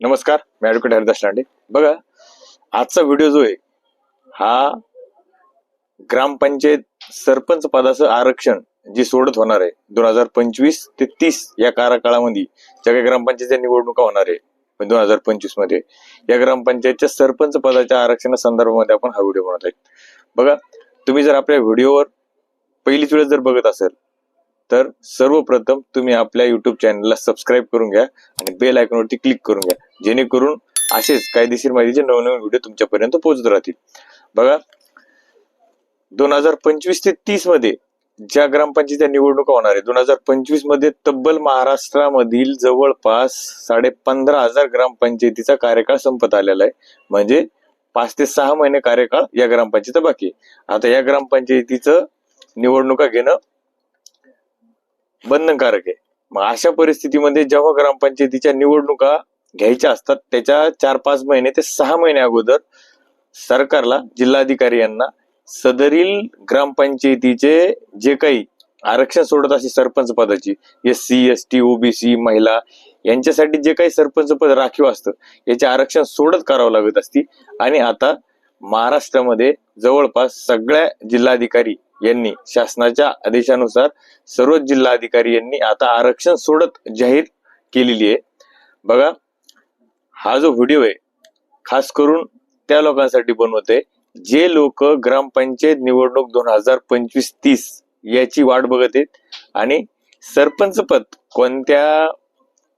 नमस्कार मी ॲडव्होकेट हरिदास लांडे. बघा आजचा व्हिडिओ जो आहे हा ग्रामपंचायत सरपंच पदाचं आरक्षण जे सोडत होणार आहे दोन हजार पंचवीस ते तीस या कार्यकाळामध्ये ज्या काही ग्रामपंचायतच्या निवडणुका होणार आहे दोन हजार पंचवीसमध्ये या ग्रामपंचायतच्या सरपंच पदाच्या आरक्षणा संदर्भामध्ये आपण हा व्हिडिओ बनवत आहे बघा तुम्ही जर आपल्या व्हिडिओवर पहिलीच वेळेस जर बघत असेल तर सर्वप्रथम तुम्ही आपल्या युट्यूब चॅनलला सबस्क्राईब करून घ्या आणि बेल आयकॉनवरती क्लिक करून घ्या. जेणेकरून असेच कायदेशीर माहितीचे नवनवीन व्हिडिओ तुमच्यापर्यंत पोहोचत राहतील. बघा दोन हजार पंचवीस ते तीसमध्ये ज्या ग्रामपंचायतीच्या निवडणुका होणार आहे दोन हजार पंचवीसमध्ये तब्बल महाराष्ट्रामधील जवळपास साडे पंधरा हजार ग्रामपंचायतीचा कार्यकाळ संपत आलेला आहे. म्हणजे पाच ते सहा महिने कार्यकाळ या ग्रामपंचायत बाकी आहे. आता या ग्रामपंचायतीचं निवडणुका घेणं बंधनकारक आहे. मग अशा परिस्थितीमध्ये जेव्हा ग्रामपंचायतीच्या निवडणुका घ्यायच्या असतात त्याच्या चार पाच महिने ते सहा महिने अगोदर सरकारला जिल्हाधिकारी यांना सदरील ग्रामपंचायतीचे जे काही आरक्षण सोडत असे सरपंच पदाची S C S T OBC महिला यांच्यासाठी जे काही सरपंच पद राखीव असतं याचे आरक्षण सोडत करावं लागत असती. आणि आता महाराष्ट्रामध्ये जवळपास सगळ्या जिल्हाधिकारी यांनी शासनाच्या आदेशानुसार सर्वच जिल्हाधिकारी यांनी आता आरक्षण सोडत जाहीर केलेली आहे. बघा हा जो व्हिडिओ आहे खास करून त्या लोकांसाठी बनवते जे लोक ग्रामपंचायत निवडणूक दोन हजार पंचवीस तीस याची वाट बघत आहेत आणि सरपंच पद कोणत्या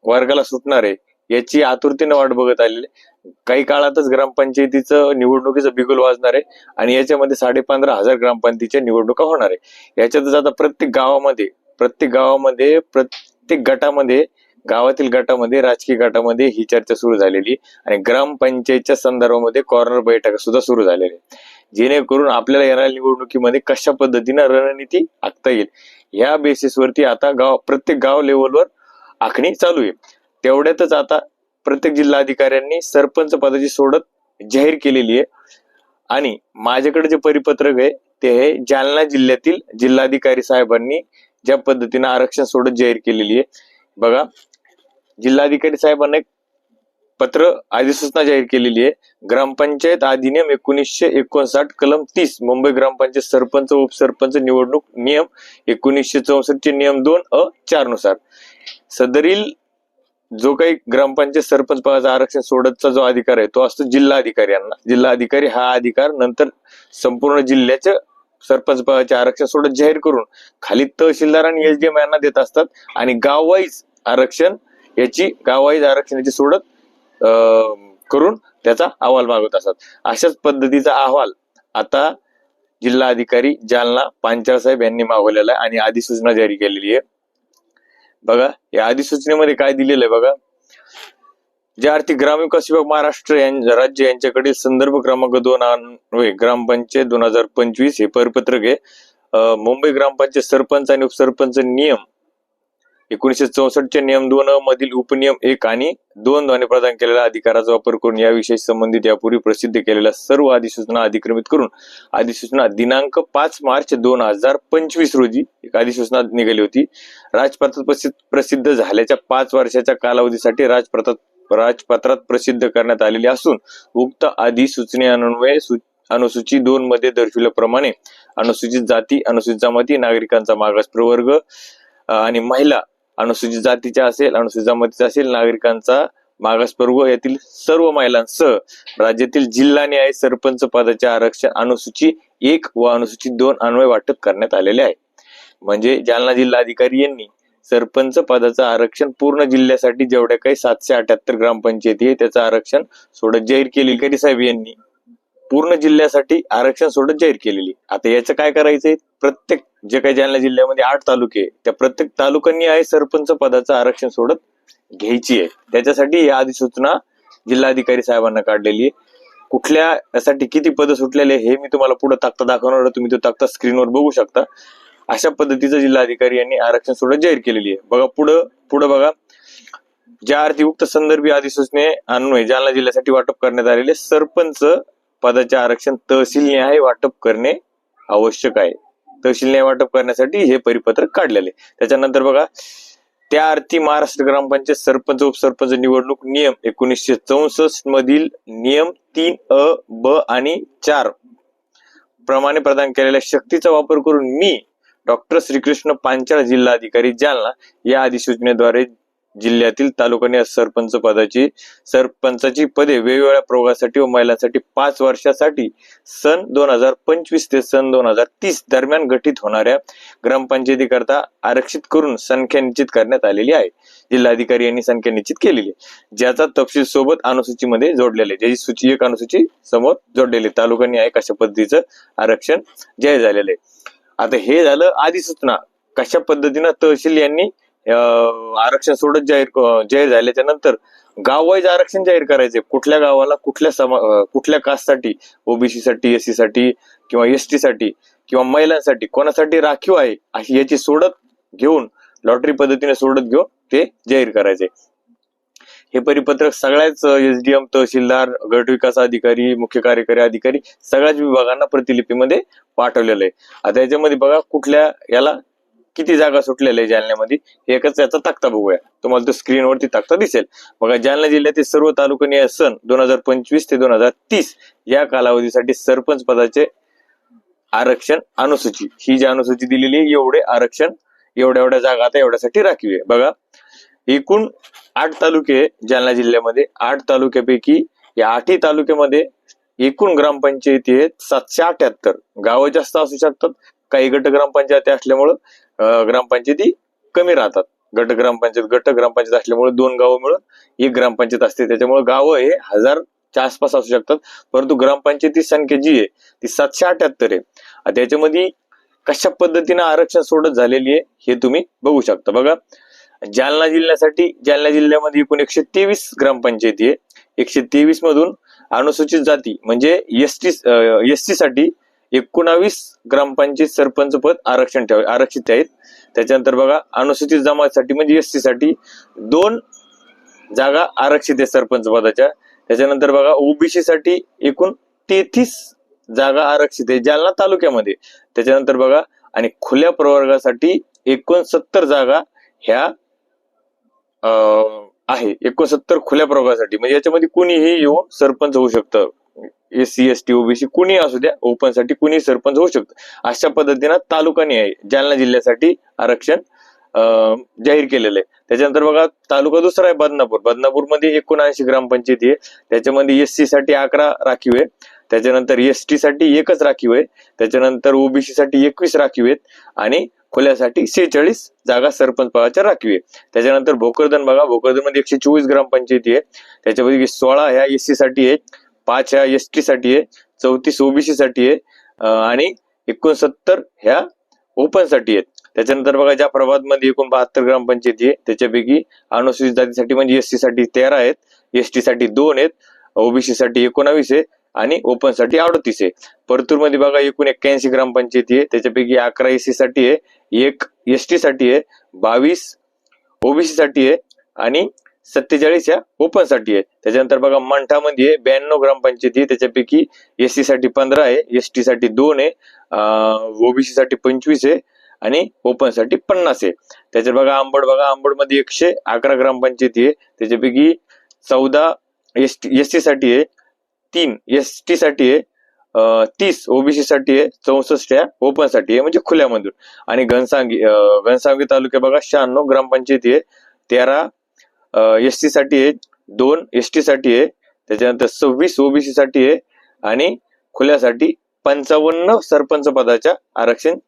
वर्गाला सुटणार आहे याची आतुरतेने वाट बघत आलेले काही काळातच ग्रामपंचायतीचं निवडणुकीचं बिगुल वाजणार आहे आणि याच्यामध्ये साडे पंधरा हजार ग्रामपंचायतीच्या निवडणुका होणार आहे. याच्यातच आता प्रत्येक गावामध्ये प्रत्येक गावामध्ये प्रत्येक गटामध्ये गावातील गटामध्ये राजकीय गटामध्ये ही चर्चा सुरू झालेली आणि ग्रामपंचायतच्या संदर्भामध्ये कॉर्नर बैठका सुद्धा सुरू झालेल्या जेणेकरून आपल्याला येणाऱ्या निवडणुकीमध्ये कशा पद्धतीनं रणनीती आखता येईल या बेसिसवरती आता गाव प्रत्येक गाव लेवलवर आखणी चालू आहे. तेवढ्यातच आता प्रत्येक जिल्हाधिकाऱ्यांनी सरपंच पदाची सोडत जाहीर केलेली आहे. आणि माझ्याकडे जे परिपत्रक आहे ते हे जालना जिल्ह्यातील जिल्हाधिकारी साहेबांनी ज्या पद्धतीनं आरक्षण सोडत जाहीर केलेली आहे. बघा जिल्हाधिकारी साहेबांना एक पत्र अधिसूचना जाहीर केलेली आहे. ग्रामपंचायत अधिनियम एकोणीसशे एकोणसाठ कलम तीस मुंबई ग्रामपंचायत सरपंच उपसरपंच निवडणूक नियम एकोणीसशे चौसष्ट चे नियम दोन अ चारनुसार. सदरील जो काही ग्रामपंचायत सरपंच पदाचा आरक्षण सोडतचा जो अधिकार आहे तो असतो जिल्हा अधिकारी यांना जिल्हा अधिकारी हा अधिकार नंतर संपूर्ण जिल्ह्याच्या सरपंच पदाचे आरक्षण सोडत जाहीर करून खाली तहसीलदार आणि एसडीएम यांना देत असतात आणि गाववाईज आरक्षण याची गाववाईज आरक्षणाची सोडत अं, करून त्याचा अहवाल मागवत असतात. अशाच पद्धतीचा अहवाल आता जिल्हा अधिकारी जालना पांचाळ साहेब यांनी मागवलेला आहे आणि अधिसूचना जारी केलेली आहे. बघा या अधिसूचनेमध्ये काय दिलेलं आहे बघा. जे आर्थिक ग्रामविकास विभाग महाराष्ट्र राज्य यांच्याकडील संदर्भ क्रमांक दोन ग्रामपंचायत दोन हजार पंचवीस हे परिपत्रक आहे. मुंबई ग्रामपंचायत सरपंच आणि उपसरपंच नियम एकोणीशे चौसष्टच्या नियम दोन मधील उपनियम एक आणि दोन द्वारे प्रदान केलेल्या अधिकाराचा वापर करून याविषयी संबंधित यापूर्वी प्रसिद्ध केलेल्या सर्व अधिसूचना अधिक्रमित करून अधिसूचना दिनांक पाच मार्च दोन हजार पंचवीस रोजी एक अधिसूचना निघाली होती. राजपत्रात प्रसिद्ध प्रसिद्ध झाल्याच्या पाच वर्षाच्या कालावधीसाठी राजपत्रात राजपत्रात प्रसिद्ध करण्यात आलेली असून उक्त अधिसूचनेअन्वये अनुसूची दोन मध्ये दर्शविल्याप्रमाणे अनुसूचित जाती अनुसूचित जमाती नागरिकांचा मागास प्रवर्ग आणि महिला अनुसूचित जातीच्या असेल अनुसूचित जमातीचा असेल नागरिकांचा मागासवर्ग यातील सर्व महिलांसह राज्यातील जिल्हा न्याय सरपंच पदाचे आरक्षण अनुसूची एक व अनुसूचित दोन अन्वय वाटप करण्यात आलेले आहे. म्हणजे जालना जिल्हा अधिकारी यांनी सरपंच पदाचं आरक्षण पूर्ण जिल्ह्यासाठी जेवढ्या काही सातशे अठ्याहत्तर ग्रामपंचायती आहे त्याचं आरक्षण सोडत जाहीर केलेली करी साहेब यांनी पूर्ण जिल्ह्यासाठी आरक्षण सोडत जाहीर केलेली. आता याचं काय करायचंय? प्रत्येक जे काही जालना जिल्ह्यामध्ये आठ तालुके त्या प्रत्येक तालुक्यांनी आहे सरपंच पदाचं आरक्षण सोडत घ्यायची आहे. त्याच्यासाठी ही अधिसूचना जिल्हाधिकारी साहेबांना काढलेली आहे. कुठल्या यासाठी किती पद सुटलेले हे मी तुम्हाला पुढे तक्ता दाखवणार तुम्ही तो तक्ता स्क्रीनवर बघू शकता. अशा पद्धतीचं जिल्हाधिकारी यांनी आरक्षण सोडत जाहीर केलेली आहे. बघा पुढं पुढं बघा. ज्या अर्थयुक्त संदर्भी अधिसूचने आणून जालना जिल्ह्यासाठी वाटप करण्यात आलेले सरपंच पदाचे आरक्षण तहसील न्याय वाटप करणे आवश्यक आहे. तहसील न्याय वाटप करण्यासाठी हे परिपत्रक काढलेले त्याच्यानंतर बघा त्या अर्थी महाराष्ट्र ग्रामपंचायत सरपंच उपसरपंच निवडणूक नियम एकोणीसशे चौसष्ट मधील नियम तीन अ ब आणि चार प्रमाणे प्रदान केलेल्या शक्तीचा वापर करून मी डॉक्टर श्रीकृष्ण पांचाळ जिल्हाधिकारी जालना या अधिसूचनेद्वारे जिल्ह्यातील तालुकांनी सरपंच पदाची सरपंचाची पदे वेगवेगळ्या प्रयोगासाठी व महिलांसाठी पाच वर्षासाठी सन दोन हजार पंचवीस ते सन दोन हजार तीस दरम्यान गठीत होणाऱ्या ग्रामपंचायतीकरता आरक्षित करून संख्या निश्चित करण्यात आलेली आहे. जिल्हाधिकारी यांनी संख्या निश्चित केलेली आहे. ज्याचा तपशील सोबत अनुसूचीमध्ये जोडलेले ज्याची सूची एक अनुसूची समोर जोडलेली तालुक्यांनी आहे कशा पद्धतीचं आरक्षण जाहीर झालेलं आहे. आता हे झालं अधिसूचना कशा पद्धतीनं तहसील यांनी आरक्षण सोडत जाहीर जाहीर झाल्याच्यानंतर गाववाईज आरक्षण जाहीर करायचे. कुठल्या गावाला कुठल्या समा कुठल्या कास्टसाठी? ओबीसी साठी एससी साठी किंवा एसटी साठी किंवा महिलांसाठी? कोणासाठी राखीव आहे? अशी याची सोडत घेऊन लॉटरी पद्धतीने सोडत घेऊन ते जाहीर करायचे. हे परिपत्रक सगळ्याच एसडीएम तहसीलदार गट विकास अधिकारी मुख्य कार्यकारी अधिकारी सगळ्याच विभागांना प्रतिलिपीमध्ये पाठवलेलं आहे. आता याच्यामध्ये बघा कुठल्या याला किती जागा सुटलेल्या आहे जालन्यामध्ये हे एकच याचा तक्ता बघूया. तुम्हाला तो स्क्रीनवरती तक्ता दिसेल. बघा जालना जिल्ह्यातील सर्व तालुकानीय सन दोन हजार पंचवीस ते दोन हजार तीस या कालावधीसाठी सरपंच पदाचे आरक्षण अनुसूची ही जी अनुसूची दिलेली आहे एवढे आरक्षण एवढ्या एवढ्या जागा आता एवढ्यासाठी राखीव आहे. बघा एकूण आठ तालुके जालना जिल्ह्यामध्ये आठ तालुक्यापैकी या आठही तालुक्यामध्ये एकूण ग्रामपंचायती आहेत सातशे अठ्याहत्तर. गावं जास्त असू शकतात काही गट ग्रामपंचायती असल्यामुळं ग्रामपंचायती कमी राहतात. गट ग्रामपंचायत गट ग्रामपंचायत असल्यामुळे दोन गावं मिळून एक ग्रामपंचायत असते. त्याच्यामुळे गावं हे हजारच्या आसपास असू शकतात. परंतु ग्रामपंचायती संख्या जी आहे ती सातशे अठ्याहत्तर आहे. त्याच्यामध्ये कशा पद्धतीनं आरक्षण सोडत झालेली आहे हे तुम्ही बघू शकता. बघा जालना जिल्ह्यासाठी जालना जिल्ह्यामध्ये एकूण एकशे तेवीस ग्रामपंचायती आहे. एकशे तेवीस मधून अनुसूचित जाती म्हणजे एस टी एस टी साठी एकोणावीस ग्रामपंचायत सरपंच पद आरक्षण ठेव आरक्षित आहेत. त्याच्यानंतर बघा अनुसूचित जमातीसाठी म्हणजे एस सी साठी दोन जागा आरक्षित आहे सरपंच पदाच्या. त्याच्यानंतर बघा ओबीसी साठी एकूण तेहतीस जागा आरक्षित आहे जालना तालुक्यामध्ये. त्याच्यानंतर बघा आणि खुल्या प्रवर्गासाठी एकोणसत्तर जागा ह्या आहे. एकोणसत्तर खुल्या प्रवर्गासाठी. म्हणजे याच्यामध्ये कोणीही येऊन सरपंच होऊ शकतं. SC ST S T OBC कुणी असू द्या ओपनसाठी कुणी सरपंच होऊ शकतं. अशा पद्धतीनं तालुकाने आहे जालना जिल्ह्यासाठी आरक्षण जाहीर केलेलं आहे. त्याच्यानंतर बघा तालुका दुसरा आहे बदनापूर. बदनापूरमध्ये एकोणऐंशी ग्रामपंचायती आहे. त्याच्यामध्ये एस सी साठी अकरा राखीव आहे त्याच्यानंतर एस टी साठी एकच राखीव आहे. त्याच्यानंतर ओबीसी साठी एकवीस राखीव आहेत. आणि खुल्यासाठी सेहेचाळीस जागा सरपंच पदाच्या राखीव आहे त्याच्यानंतर भोकरदन बघा भोकरदनमध्ये एकशे चोवीस ग्रामपंचायती आहे त्याच्यामध्ये सोळा ह्या एससी साठी आहेत. पाच ह्या एस टी साठी आहे चौतीस ओबीसी साठी आहे आणि एकोणसत्तर ह्या ओपनसाठी आहेत. त्याच्यानंतर बघा जाफराबादमध्ये एकूण बहात्तर ग्रामपंचायती आहे त्याच्यापैकी अनुसूचित जातीसाठी म्हणजे एससाठी तेरा आहेत एस टी साठी दोन आहेत ओबीसी साठी एकोणावीस आहे आणि ओपनसाठी अडतीस आहे. परतूरमध्ये बघा एकूण एक्क्याऐंशी ग्रामपंचायती आहे त्याच्यापैकी अकरा एस सी साठी आहे एक एस टी साठी आहे बावीस ओबीसी साठी आहे आणि सत्तेचाळीस या ओपनसाठी आहे. त्याच्यानंतर बघा मंठामध्ये ब्याण्णव ग्रामपंचायती आहे. त्याच्यापैकी एस सी साठी पंधरा आहे एस टी साठी दोन आहे ओबीसी साठी पंचवीस आहे आणि ओपनसाठी पन्नास आहे. त्याच्यात बघा आंबड बघा आंबोडमध्ये एकशे अकरा ग्रामपंचायती आहे. त्याच्यापैकी चौदा एस टी एस टी साठी आहे तीन एस टी साठी आहे तीस ओबीसी साठी आहे चौसष्ट या ओपनसाठी आहे म्हणजे खुल्यामधून. आणि घनसांगी घनसांगी तालुक्या बघा शहाण्णव ग्रामपंचायती आहे तेरा एस टी साठी आहे दोन एस टी साठी आहे त्याच्यानंतर सव्वीस ओबीसी साठी आहे आणि खुल्यासाठी पंचावन्न सरपंच पदाच्या आरक्षण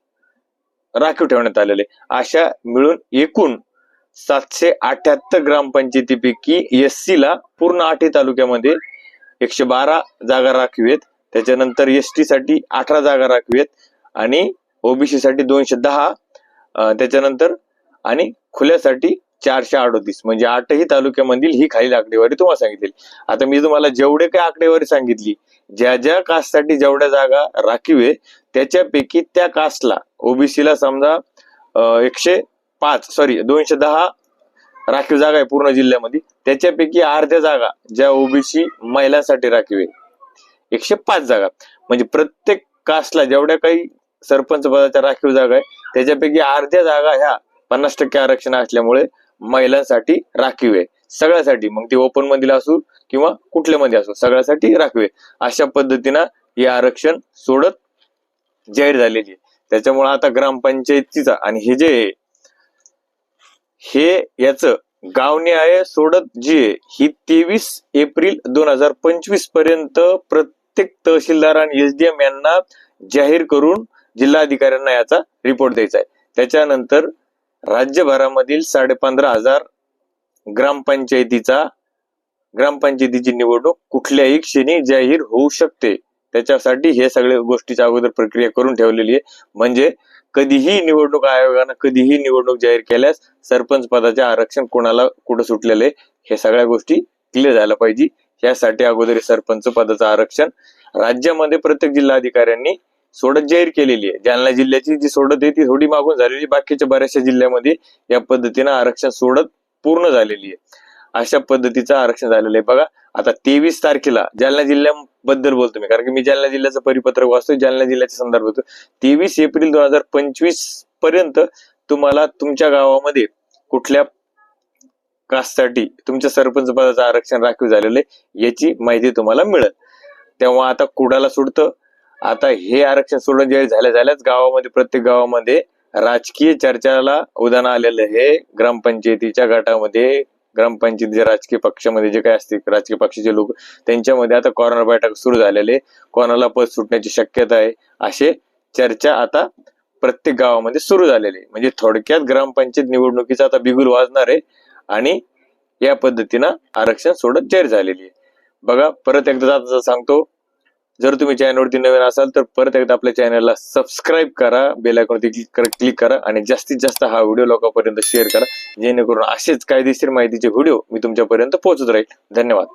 राखीव ठेवण्यात आलेले अशा मिळून एकूण सातशे अठ्याहत्तर ग्रामपंचायतीपैकी एस सी ला पूर्ण आठही तालुक्यामध्ये एकशे बारा जागा राखीव आहेत. त्याच्यानंतर एस टी साठी अठरा जागा राखीव आहेत आणि ओबीसी साठी दोनशे दहा त्याच्यानंतर आणि खुल्यासाठी चारशे अडोतीस म्हणजे आठही तालुक्यामधील ही खालील आकडेवारी तुम्हाला सांगितली आता मी तुम्हाला जेवढे काही आकडेवारी सांगितली ज्या ज्या कास्टसाठी जेवढ्या जागा राखीव आहे त्याच्यापैकी त्या कास्टला ओबीसीला समजा एकशे पाच सॉरी दोनशे दहा राखीव जागा आहे पूर्ण जिल्ह्यामध्ये. त्याच्यापैकी अर्ध्या जागा ज्या ओबीसी महिलांसाठी राखीव आहे एकशे पाच जागा. म्हणजे प्रत्येक कास्टला जेवढ्या काही सरपंच पदाच्या राखीव जागा आहे त्याच्यापैकी अर्ध्या जागा ह्या पन्नास टक्के आरक्षण असल्यामुळे महिलांसाठी राखीव आहे. सगळ्यासाठी. मग ते ओपन मधील असू किंवा कुठल्या मध्ये असो सगळ्यासाठी राखीव आहे. अशा पद्धतीनं हे आरक्षण सोडत जाहीर झालेली आहे. त्याच्यामुळे आता ग्रामपंचायतीचा आणि हे जे आहे, हे याच गावन्याय सोडत जी आहे ही तेवीस एप्रिल दोन हजार पंचवीसपर्यंत प्रत्येक तहसीलदार आणि एसडीएम यांना जाहीर करून जिल्हाधिकाऱ्यांना याचा रिपोर्ट द्यायचा आहे. त्याच्यानंतर राज्यभरामधील साडेपंधरा हजार ग्रामपंचायतीचा ग्रामपंचायतीची निवडणूक कुठल्याही क्षणी जाहीर होऊ शकते. त्याच्यासाठी हे सगळे गोष्टीच्या अगोदर प्रक्रिया करून ठेवलेली आहे. म्हणजे कधीही निवडणूक आयोगानं कधीही निवडणूक जाहीर केल्यास सरपंच पदाचे आरक्षण कोणाला कुठं सुटलेलं आहे हे सगळ्या गोष्टी क्लिअर झाल्या पाहिजे. यासाठी अगोदर सरपंच पदाचं आरक्षण राज्यामध्ये प्रत्येक जिल्हाधिकाऱ्यांनी सोडत जाहीर केलेली आहे. जालना जिल्ह्याची जी सोडत आहे ती थोडी मागून झालेली. बाकीच्या बऱ्याचशा जिल्ह्यामध्ये या पद्धतीनं आरक्षण सोडत पूर्ण झालेली आहे. अशा पद्धतीचं आरक्षण झालेलं आहे. बघा आता तेवीस तारखेला जालना जिल्ह्याबद्दल बोलतो मी. कारण की मी जालना जिल्ह्याचं परिपत्रक वाचतोय जालना जिल्ह्याच्या संदर्भात तेवीस एप्रिल दोन हजार पंचवीसपर्यंत तुम्हाला तुमच्या गावामध्ये कुठल्या कास्टसाठी तुमच्या सरपंच पदाचं आरक्षण राखीव झालेलं आहे याची माहिती तुम्हाला मिळेल. तेव्हा आता कुडाला सुटतं आता हे आरक्षण सोडून जाहीर झाल्या झाल्याच गावामध्ये प्रत्येक गावामध्ये राजकीय चर्चाला उदाहरण आलेलं आहे. ग्रामपंचायतीच्या गटामध्ये ग्रामपंचायतीच्या राजकीय पक्षामध्ये जे काही असते राजकीय पक्षाचे लोक त्यांच्यामध्ये आता कॉर्नर बैठक सुरू झालेले कोणाला पद सुटण्याची शक्यता आहे असे चर्चा आता प्रत्येक गावामध्ये सुरू झालेली आहे. म्हणजे थोडक्यात ग्रामपंचायत निवडणुकीचा आता बिगुल वाजणार आहे आणि या पद्धतीनं आरक्षण सोडत जाहीर झालेली आहे. बघा परत एकदा सांगतो जर तुम्ही चॅनलवरती नवीन असाल तर परत एकदा आपल्या चॅनलला सबस्क्राईब करा बेल आयकॉनवरती क्लिक करा क्लिक करा आणि जास्तीत जास्त हा व्हिडिओ लोकांपर्यंत शेअर करा. जेणेकरून असेच कायदेशीर माहितीचे व्हिडिओ मी तुमच्यापर्यंत पोहोचत राहील. धन्यवाद.